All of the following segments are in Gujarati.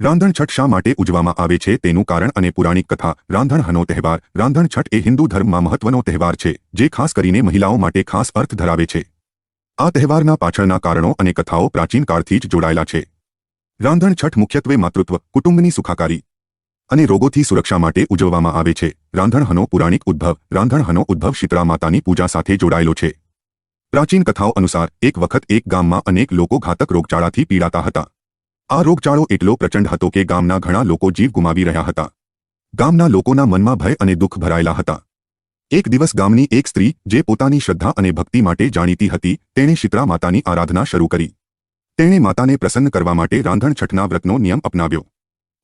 રાંધણછઠ શા માટે ઉજવવામાં આવે છે તેનું કારણ અને પુરાણિક કથા, રાંધણહનો તહેવાર. રાંધણછઠ એ હિન્દુ ધર્મમાં મહત્વનો તહેવાર છે, જે ખાસ કરીને મહિલાઓ માટે ખાસ અર્થ ધરાવે છે. આ તહેવારના પાછળના કારણો અને કથાઓ પ્રાચીન કાળથી જ જોડાયેલા છે. રાંધણછઠ મુખ્યત્વે માતૃત્વ, કુટુંબની સુખાકારી અને રોગોથી સુરક્ષા માટે ઉજવવામાં આવે છે. રાંધણહનો પુરાણિક ઉદ્ભવ, રાંધણહનો ઉદ્ભવ શીતળા માતાની પૂજા સાથે જોડાયેલો છે. પ્રાચીન કથાઓ અનુસાર, એક વખત એક ગામમાં અનેક લોકો ઘાતક રોગચાળાથી પીડાતા હતા. આ રોગચાળો એટલો પ્રચંડ હતો કે ગામના ઘણા લોકો જીવ ગુમાવી રહ્યા હતા. ગામના લોકોના મનમાં ભય અને દુઃખ ભરાયેલા હતા. એક દિવસ ગામની એક સ્ત્રી, જે પોતાની શ્રદ્ધા અને ભક્તિ માટે જાણીતી હતી, તેણે શીતળા માતાની આરાધના શરૂ કરી. તેણે માતાને પ્રસન્ન કરવા માટે રાંધણછઠના વ્રતનો નિયમ અપનાવ્યો.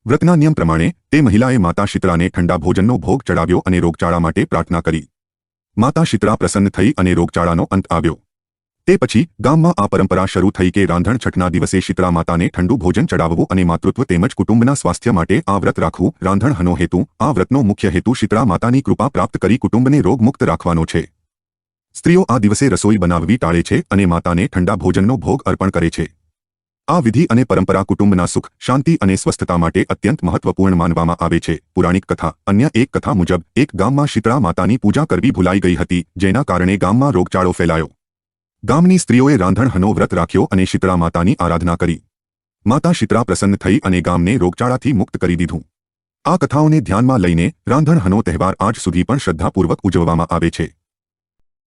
વ્રતના નિયમ પ્રમાણે, તે મહિલાએ માતા શીતળાને ઠંડા ભોજનનો ભોગ ચડાવ્યો અને રોગચાળા માટે પ્રાર્થના કરી. માતા શીતળા પ્રસન્ન થઈ અને રોગચાળાનો અંત આવ્યો. તે પછી ગામમાં આ પરંપરા શરૂ થઈ કે રાંધણ છઠના દિવસે શીતળા માતાને ઠંડુ ભોજન ચડાવવું અને માતૃત્વ તેમજ કુટુંબના સ્વાસ્થ્ય માટે આ વ્રત રાખવું રાંધણહનો હેતુ. આ વ્રતનો મુખ્ય હેતુ શીતળા માતાની કૃપા પ્રાપ્ત કરી કુટુંબને રોગમુક્ત રાખવાનો છે. સ્ત્રીઓ આ દિવસે રસોઈ બનાવવી ટાળે છે અને માતાને ઠંડા ભોજનનો ભોગ અર્પણ કરે છે. આ વિધિ અને પરંપરા કુટુંબના સુખ, શાંતિ અને સ્વસ્થતા માટે અત્યંત મહત્વપૂર્ણ માનવામાં આવે છે. પુરાણિક કથા, અન્ય એક કથા મુજબ, એક ગામમાં શીતળા માતાની પૂજા કરવી ભૂલાઈ ગઈ હતી, જેના કારણે ગામમાં રોગચાળો ફેલાયો. ગામની સ્ત્રીઓએ રાંધણહનો વ્રત રાખ્યો અને શીતળા માતાની આરાધના કરી. માતા શીતળા પ્રસન્ન થઈ અને ગામને રોગચાળાથી મુક્ત કરી દીધું. આ કથાઓને ધ્યાનમાં લઈને રાંધણહનો તહેવાર આજ સુધી પણ શ્રદ્ધાપૂર્વક ઉજવવામાં આવે છે.